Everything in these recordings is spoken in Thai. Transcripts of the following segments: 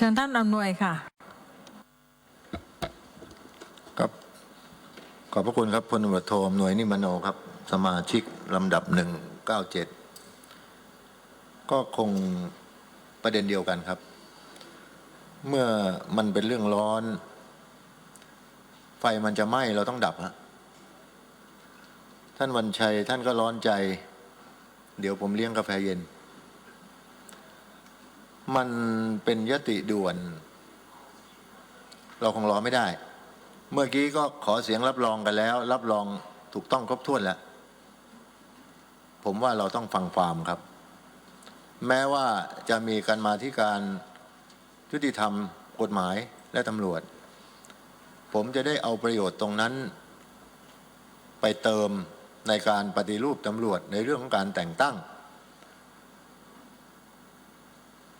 ชิญท่านอำนวยค่ะ ครับขอบพระคุณครับพลตำรวจโทอำนวยนิมโนครับ สมาชิกลำดับหนึ่งเก้าเจ็ดก็คงประเด็นเดียวกันครับ เมื่อมันเป็นเรื่องร้อน ไฟมันจะไหม้เราต้องดับฮะท่านวันชัยท่านก็ร้อนใจ เดี๋ยวผมเลี้ยงกาแฟเย็น มันเป็นยติด่วน เราคงรอไม่ได้ เมื่อกี้ก็ขอเสียงรับรองกันแล้ว รับรองถูกต้องครบถ้วนแล้ว ผมว่าเราต้องฟังความครับ แม้ว่าจะมีการมาที่การยุติธรรมกฎหมายและตำรวจ ผมจะได้เอาประโยชน์ตรงนั้น ไปเติมในการปฏิรูปตำรวจในเรื่องของการแต่งตั้ง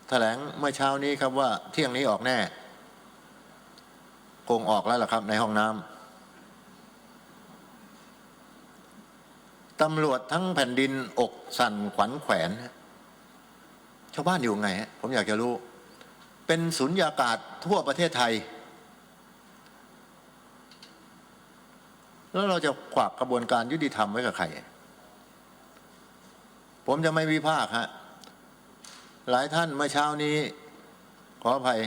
แถลงเมื่อเช้านี้ครับว่าเที่ยงนี้ออกแน่คงออกแล้วล่ะครับในห้องน้ำตำรวจทั้งแผ่นดินอกสั่นขวัญแขวนชาวบ้านอยู่ไงฮะผมอยากจะรู้ เป็นสุญญากาศทั่วประเทศไทย แล้วเราจะขวากกระบวนการยุติธรรมไว้กับใคร ผมจะไม่วิพากษ์ฮะ หลายท่านเมื่อเช้านี้ ขออภัย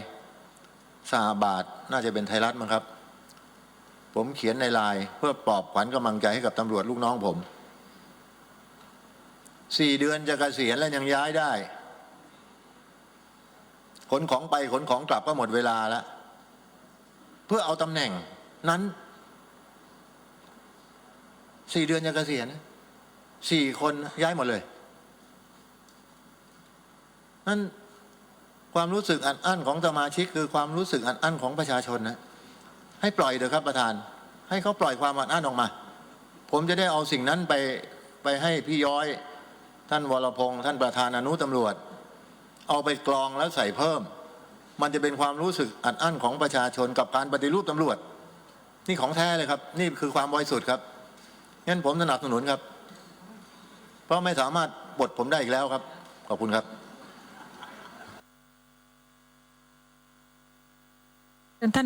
สาบาทน่าจะเป็นไทยรัฐมั้งครับ ผมเขียนในไลน์เพื่อปลอบขวัญกำลังใจให้กับตำรวจลูกน้องผมสี่เดือนจะกะเกษียณแล้วยังย้ายได้ ขนของไปขนของกลับก็หมดเวลาแล้ว เพื่อเอาตำแหน่งนั้นสี่เดือนจะกะเกษียณสี่คนย้ายหมดเลย นั่นความรู้สึกอัดอั้นของสมาชิก คือความรู้สึกอัดอั้นของประชาชนนะให้ปล่อยเถอะครับประธาน ให้เขาปล่อยความอัดอั้นออกมา ผมจะได้เอาสิ่งนั้นไปไปให้พี่ย้อย ท่านวรพงษ์ท่านประธานอนุตำรวจ เอาไปกรองแล้วใส่เพิ่ม มันจะเป็นความรู้สึกอัดอั้นของประชาชนกับการปฏิรูปตำรวจ นี่ของแท้เลยครับ นี่คือความบริสุทธิ์ครับงั้นผมสนับสนุนครับ เพราะไม่สามารถปลดผมได้อีกแล้วครับ ขอบคุณครับ Und dann